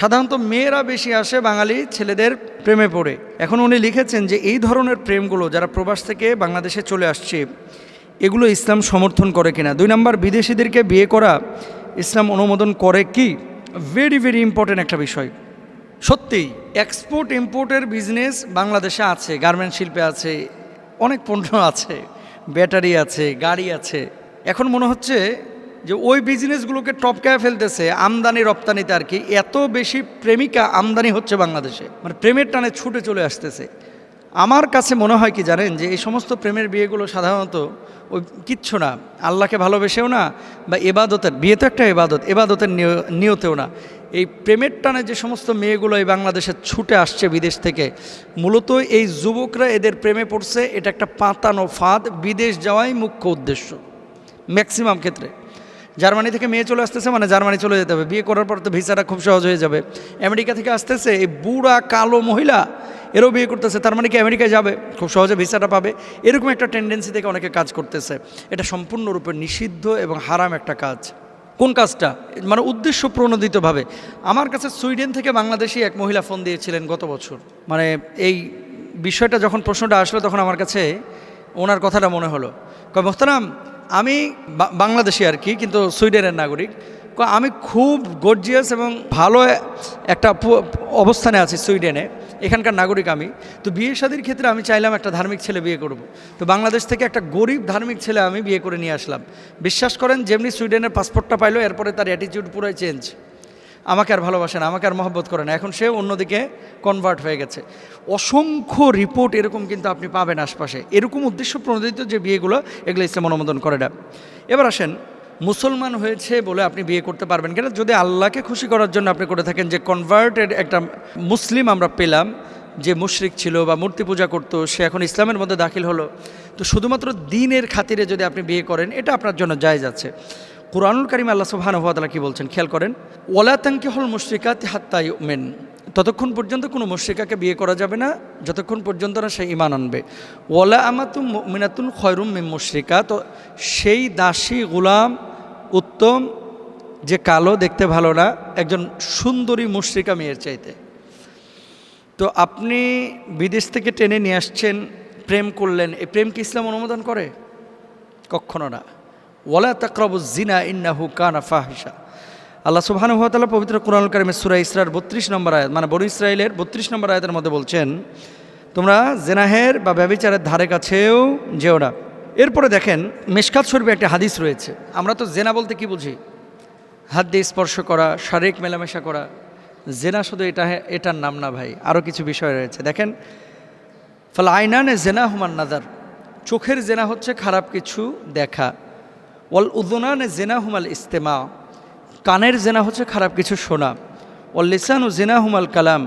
সাধারণত মেয়েরা বেশি আসে বাঙালি ছেলেদের প্রেমে পড়ে। এখন উনি লিখেছেন যে এই ধরনের প্রেমগুলো যারা প্রবাস থেকে বাংলাদেশে চলে আসছে, এগুলো ইসলাম সমর্থন করে কিনা? দুই নম্বর, বিদেশিদেরকে বিয়ে করা ইসলাম অনুমোদন করে কি? ভেরি ভেরি ইম্পর্টেন্ট একটা বিষয়। সত্যিই এক্সপোর্ট ইম্পোর্টের বিজনেস বাংলাদেশে আছে গার্মেন্ট শিল্পে আছে, অনেক পণ্য আছে ব্যাটারি আছে, গাড়ি আছে। এখন মনে হচ্ছে যে ওই বিজনেসগুলোকে টপকায় ফেলতেছে, আমদানি, রপ্তানিতে আর কি, এত বেশি প্রেমিকা আমদানি হচ্ছে বাংলাদেশে। মানে প্রেমের টানে ছুটে চলে আসতেছে। আমার কাছে মনে হয় কি জানেন, যে এই সমস্ত প্রেমের বিয়েগুলো সাধারণত ওই কিচ্ছু না। আল্লাহকে ভালোবেসেও না, বা এবাদতের, বিয়ে তো একটা এবাদত, এবাদতের নিয়- নিয়তেও না। এই প্রেমের টানে যে সমস্ত মেয়েগুলো এই বাংলাদেশে ছুটে আসছে বিদেশ থেকে, মূলত এই যুবকরা এদের প্রেমে পড়ছে, এটা একটা পাতানো ফাঁদ, বিদেশ যাওয়াই মুখ্য উদ্দেশ্য ম্যাক্সিমাম ক্ষেত্রে। জার্মানি থেকে মেয়ে চলে আসতেছে মানে জার্মানি চলে যেতে হবে। বিয়ে করার পর তো ভিসাটা খুব সহজ হয়ে যাবে। আমেরিকা থেকে আসতেছে এই বুড়া কালো মহিলা, এরও বিয়ে করতেছে, তার মানে কি আমেরিকায় যাবে? খুব সহজে ভিসাটা পাবে। এরকম একটা টেন্ডেন্সি থেকে অনেকে কাজ করতেছে। এটা সম্পূর্ণরূপে নিষিদ্ধ এবং হারাম একটা কাজ। কোন কাজটা? মানে উদ্দেশ্য প্রণোদিতভাবে। আমার কাছে সুইডেন থেকে বাংলাদেশি এক মহিলা ফোন দিয়েছিলেন গত বছর। মানে এই বিষয়টা যখন প্রশ্নটা আসলো তখন আমার কাছে ওনার কথাটা মনে হলো। কয়, মোহতারাম আমি বাংলাদেশি আর কি, কিন্তু সুইডেনের নাগরিক। আমি খুব গর্জিয়াস এবং ভালো একটা অবস্থানে আছি সুইডেনে। এখানকার নাগরিক আমি। তো বিয়ে শাদির ক্ষেত্রে আমি চাইলাম একটা ধার্মিক ছেলে বিয়ে করব। তো বাংলাদেশ থেকে একটা গরিব ধার্মিক ছেলে আমি বিয়ে করে নিয়ে আসলাম। বিশ্বাস করেন, যেমনি সুইডেনের পাসপোর্টটা পাইলো, এরপরে তার অ্যাটিটিউড পুরোই চেঞ্জ আমাকে আর ভালোবাসে না, আমাকে আর মহব্বত করে না। এখন সে অন্যদিকে কনভার্ট হয়ে গেছে। অসংখ্য রিপোর্ট এরকম কিন্তু আপনি পাবেন আশপাশে। এরকম উদ্দেশ্য প্রণোদিত যে বিয়েগুলো, এগুলো ইসলাম অনুমোদন করে না। এবার আসেন, মুসলমান হয়েছে বলে আপনি বিয়ে করতে পারবেন কিনা? যদি আল্লাহকে খুশি করার জন্য আপনি করে থাকেন যে কনভার্টেড একটা মুসলিম আমরা পেলাম, যে মুশরিক ছিল বা মূর্তি পূজা করতো, সে এখন ইসলামের মধ্যে দাখিল হলো। তো শুধুমাত্র দিনের খাতিরে যদি আপনি বিয়ে করেন, এটা আপনার জন্য জায়জ আছে। কোরআনুল করিম আল্লাহ সুবহান হওয়াতালা কি বলছেন? খেয়াল করেন ওলা তাঙ্কি হল মুশ্রিকাত হাত্তা মেন ততক্ষণ পর্যন্ত কোনো মুশ্রিকাকে বিয়ে করা যাবে না, যতক্ষণ পর্যন্ত না সে ইমান আনবে। ওলা আমাতুম মিনাতুন খয়রুম মিম মুশ্রিকা। তো সেই দাসী গুলাম উত্তম, যে কালো দেখতে ভালো না, একজন সুন্দরী মুশ্রিকা মেয়ের চাইতে। তো আপনি বিদেশ থেকে টেনে নিয়ে আসছেন, প্রেম করলেন, এই প্রেম কি ইসলাম অনুমোদন করে? কখনো না। ওয়ালা তাকরাবু জিনা ইন্নাহু কানা ফাহিসা আল্লাহ সুবহানাহু ওয়া তাআলা পবিত্র কোরআন কারিমে সূরা ইসরার বত্রিশ নম্বর আয়াত মানে বনু ইসরায়েলের বত্রিশ নম্বর আয়াতের মধ্যে বলছেন, তোমরা জেনাহের বা ব্যবিচারের ধারে কাছেও যেও না। এরপরে দেখেন, মেশকাত শরীফে একটা হাদিস রয়েছে। আমরা তো জেনা বলতে কি বুঝি? হাত দিয়ে স্পর্শ করা, শারীরিক মেলামেশা করা। জেনা শুধু এটা এটার নাম না ভাই আরও কিছু বিষয় রয়েছে। দেখেন, ফল আইনানে জেনা হুমান নাদার চোখের জেনা হচ্ছে খারাপ কিছু দেখা। ওয়াল উদনানে জেনা হুমাল ইস্তেমা। কানের জেনা হচ্ছে খারাপ কিছু শোনা। ওয়াল লিসানু জেনা হুমাল কালাম।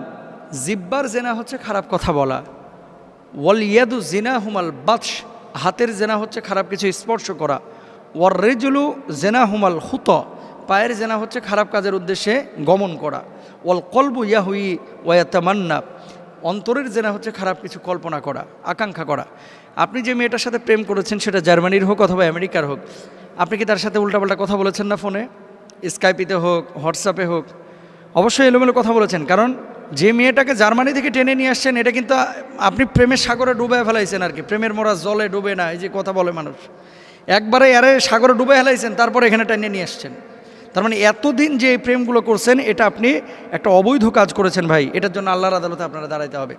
জিব্বার জেনা হচ্ছে খারাপ কথা বলা। ওয়াল ইয়াদু জেনা হুমাল বাদশ হাতের জেনা হচ্ছে খারাপ কিছু স্পর্শ করা। ওয়ার রেজুলু জেনা হুমাল হুত পায়ের জেনা হচ্ছে খারাপ কাজের উদ্দেশ্যে গমন করা। ওয়াল কলবু ইয়াহুই ওয়াতামান্না অন্তরের জেনা হচ্ছে খারাপ কিছু কল্পনা করা, আকাঙ্ক্ষা করা। আপনি যে মেয়েটার সাথে প্রেম করেছেন সেটা জার্মানির হোক অথবা আমেরিকার হোক আপনি কি তার সাথে উল্টাপাল্টা কথা বলেছেন না ফোনে? স্কাইপিতে হোক হোয়াটসঅ্যাপে হোক, অবশ্যই এলোমেলো কথা বলেছেন। কারণ যে মেয়েটাকে জার্মানি থেকে টেনে নিয়ে আসছেন, এটা কিন্তু আপনি প্রেমের সাগরে ডুবে ফেলাইছেন আর কি। প্রেমের মোড়া জলে ডুবে না, এই যে কথা বলে মানুষ। একবারে আরে সাগরে ডুবে ফেলাইছেন, তারপরে এখানে টেনে নিয়ে আসছেন। তার মানে এতদিন যে প্রেমগুলো করছেন, এটা আপনি একটা অবৈধ কাজ করেছেন ভাই। এটার জন্য আল্লাহর আদালতে আপনারা দাঁড়াইতে হবে।